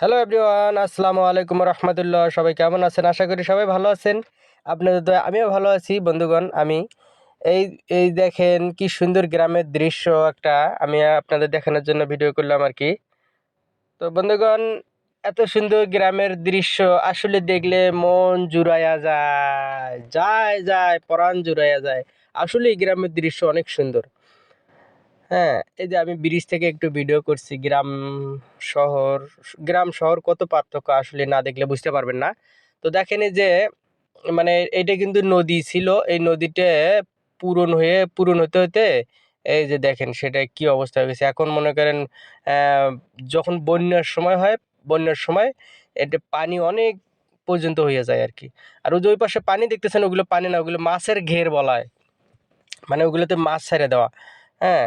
Hello everyone আসসালামু আলাইকুম রহমতুল্লাহ। সবাই কেমন আছেন? আশা করি সবাই ভালো আছেন। আপনাদের দয়া আমিও ভালো আছি, বন্ধুগণ, আমি। এই এই দেখেন কি সুন্দর গ্রামের দৃশ্য একটা আমি আপনাদের দেখানোর জন্য ভিডিও করলাম আর কি। তো বন্ধুগণ, এত সুন্দর গ্রামের দৃশ্য আসলে দেখলে মন জুড়াইয়া যায় যায় যায়, পরাণ জুড়াইয়া যায়। আসলে এই গ্রামের দৃশ্য অনেক সুন্দর। হ্যাঁ এই যে আমি ব্রিজ থেকে একটু ভিডিও করছি, গ্রাম শহর গ্রাম শহর কত পার্থক্য আসলে না দেখলে বুঝতে পারবেন না। তো দেখেন যে মানে এটা কিন্তু নদী ছিল, এই নদীতে পূরণ হয়ে, পূরণ হতে হতে এই যে দেখেন সেটা কি অবস্থা হয়ে গেছে। এখন মনে করেন যখন বন্যার সময় হয়, বন্যার সময় এটা পানি অনেক পর্যন্ত হয়ে যায় আর কি আর ওই ওই পাশে পানি দেখতেছেন, ওগুলো পানি না, ওগুলো মাছের ঘের বলা হয়। মানে ওগুলোতে মাছ ছেড়ে দেওয়া। হ্যাঁ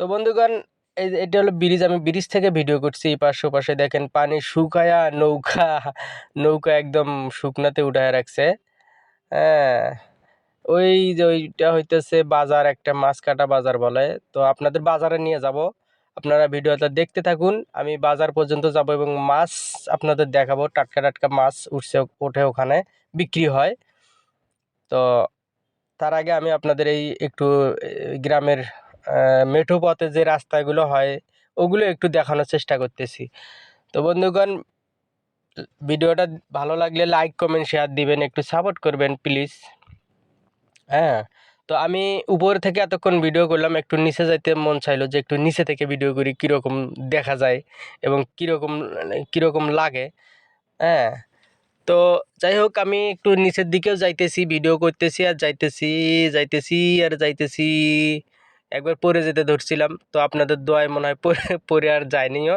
তো বন্ধুগণ, এই এটা হলো ব্রিজ, আমি ব্রিজ থেকে ভিডিও করছি। এই পাশে পাশে দেখেন পানি শুকায়া নৌকা নৌকা একদম শুকনাতে উঠায় রাখছে। হ্যাঁ ওই যে ওইটা হইতেছে বাজার, একটা মাছ কাটা বাজার বলে। তো আপনাদের বাজারে নিয়ে যাব। আপনারা ভিডিওটা দেখতে থাকুন। আমি বাজার পর্যন্ত যাব এবং মাছ আপনাদের দেখাবো। টাটকা টাটকা মাছ উঠছে, ওঠে ওখানে, বিক্রি হয়। তো তার আগে আমি আপনাদের এই একটু গ্রামের মেঠো পথে যে রাস্তাগুলো হয়, ওগুলো একটু দেখানোর চেষ্টা করতেছি। তো বন্ধুগণ, ভিডিওটা ভালো লাগলে লাইক কমেন্ট শেয়ার দিবেন, একটু সাপোর্ট করবেন প্লিজ হ্যাঁ তো আমি উপর থেকে এতক্ষণ ভিডিও করলাম, একটু নিচে যাইতে মন চাইলো যে একটু নিচে থেকে ভিডিও করি, কীরকম দেখা যায় এবং কীরকম কীরকম লাগে। হ্যাঁ তো যাই হোক, আমি একটু নিচের দিকেও যাইতেছি ভিডিও করতেছি আর যাইতেছি যাইতেছি আর যাইতেছি। একবার পরে যেতে ধরছিলাম, তো আপনাদের দোয়ায় মনে হয় পরে পরে আর যায়নিও।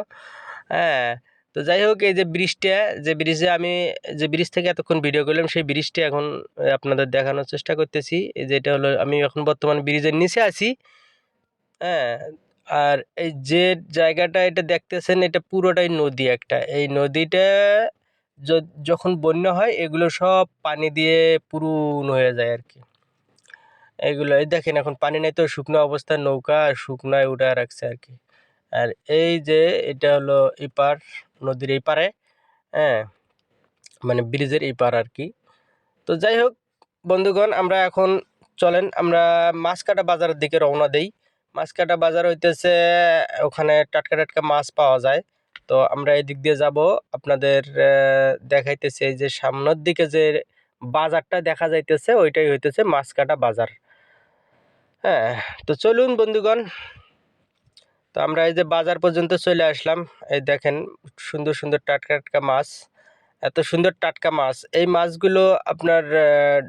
হ্যাঁ তো যাই হোক, এই যে ব্রিজটা, যে ব্রিজে আমি, যে ব্রিজ থেকে এতক্ষণ ভিডিও করলাম, সেই ব্রিজটা এখন আপনাদের দেখানোর চেষ্টা করতেছি। এই যে এটা হলো, আমি এখন বর্তমান ব্রিজের নিচে আছি। হ্যাঁ আর এই যে জায়গাটা এটা দেখতেছেন, এটা পুরোটাই নদী একটা। এই নদীটা যখন বন্যা হয়, এগুলো সব পানি দিয়ে পূরণ হয়ে যায় আর কি। এগুলো, এই দেখেন এখন পানি নেই তো, শুকনো অবস্থায় নৌকা আর শুকনায় উঠে রাখছে আর কি। আর এই যে এটা হলো এপার নদীর এই পারে হ্যাঁ মানে ব্রিজের এই পার আর কি। তো যাই হোক, বন্ধুগণ, আমরা এখন চলেন, আমরা মাছ কাটা বাজারের দিকে রওনা দেই। মাছ কাটা বাজার হইতেছে, ওখানে টাটকা টাটকা মাছ পাওয়া যায়। তো আমরা এই দিক দিয়ে যাব, আপনাদের দেখাইতেছে যে সামনের দিকে যে বাজারটা দেখা যাইতেছে, ওইটাই হইতেছে মাছ কাটা বাজার। হ্যাঁ তো চলুন বন্ধুগণ। তো আমরা এই যে বাজার পর্যন্ত চলে আসলাম। এই দেখেন, সুন্দর সুন্দর টাটকা টাটকা মাছ। এত সুন্দর টাটকা মাছ। এই মাছগুলো আপনার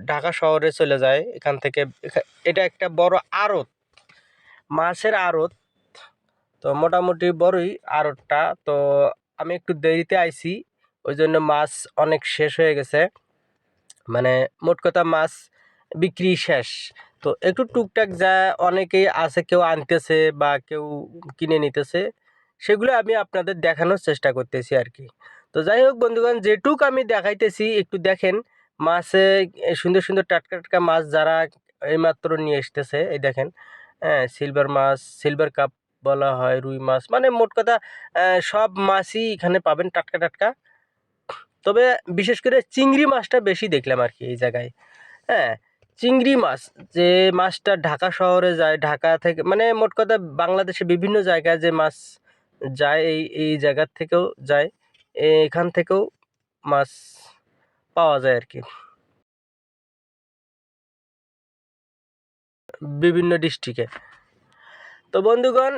ঢাকা শহরে চলে যায়। এখান থেকে এটা একটা বড় আড়ত। মাছের আড়ত। তো মোটামুটি বড়ই আড়তটা। তো আমি একটু দেরিতে আইছি। ওই জন্য মাছ অনেক শেষ হয়ে গেছে। মানে মোট কথা মাছ বিক্রি শেষ। তো একটু টুকটাক যা অনেকেই আছে, কেউ আনতেছে বা কেউ কিনে নিতেছে, সেগুলো আমি আপনাদের দেখানোর চেষ্টা করতেছি আর কি তো যাই হোক বন্ধুগণ, যেটুক আমি দেখাইতেছি, একটু দেখেন, মাছে সুন্দর সুন্দর টাটকা টাটকা মাছ যারা এইমাত্র নিয়ে এসতেছে এই দেখেন হ্যাঁ সিলভার মাছ সিলভার কাপ বলা হয়, রুই মাছ মানে মোট কথা সব মাছই এখানে পাবেন টাটকা টাটকা। তবে বিশেষ করে চিংড়ি মাছটা বেশি দেখলাম আর কি এই জায়গায় হ্যাঁ চিংড়ি মাছ, যে মাছটা ঢাকা শহরে যায়, ঢাকা থেকে মানে মোট কথা বাংলাদেশে বিভিন্ন জায়গায় যে মাছ যায়, এই এই জায়গার থেকেও যায়, এখান থেকেও মাছ পাওয়া যায় আর কি বিভিন্ন ডিস্ট্রিক্টে তো বন্ধুগণ,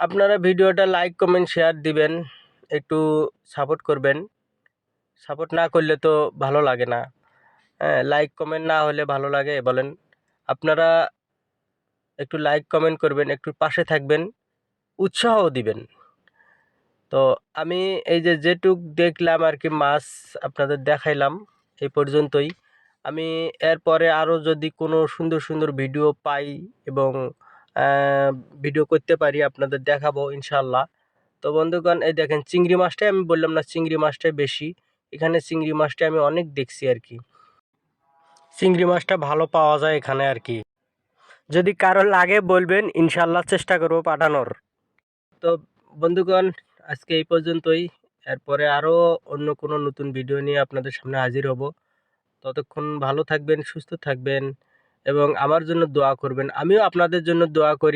আপনারা ভিডিওটা লাইক কমেন্ট শেয়ার দিবেন, একটু সাপোর্ট করবেন। সাপোর্ট না করলে তো ভালো লাগে না। হ্যাঁ লাইক কমেন্ট না হলে ভালো লাগে। বলেন, আপনারা একটু লাইক কমেন্ট করবেন, একটু পাশে থাকবেন উৎসাহ দিবেন। তো আমি এই যে যেটুক দেখলাম আর কি মাছ আপনাদের দেখাইলাম, এই পর্যন্তই। আমি এরপরে আরও যদি কোনো সুন্দর সুন্দর ভিডিও পাই এবং ভিডিও করতে পারি, আপনাদের দেখাবো ইনশাল্লাহ তো বন্ধুগণ, এই দেখেন, চিংড়ি মাছটাই আমি বললাম না, চিংড়ি মাছটাই বেশি। এখানে চিংড়ি মাছটা আমি অনেক দেখছি আর কি চিংড়ি মাছটা ভালো পাওয়া যায় এখানে আর কি। যদি কারও লাগে বলবেন ইনশাল্লাহ চেষ্টা করব পাঠানোর। তো বন্ধুগণ, আজকে এই পর্যন্তই। এরপরে আরও অন্য কোনো নতুন ভিডিও নিয়ে আপনাদের সামনে হাজির হব। ততক্ষণ ভালো থাকবেন, সুস্থ থাকবেন এবং আমার জন্য দোয়া করবেন। আমিও আপনাদের জন্য দোয়া করি।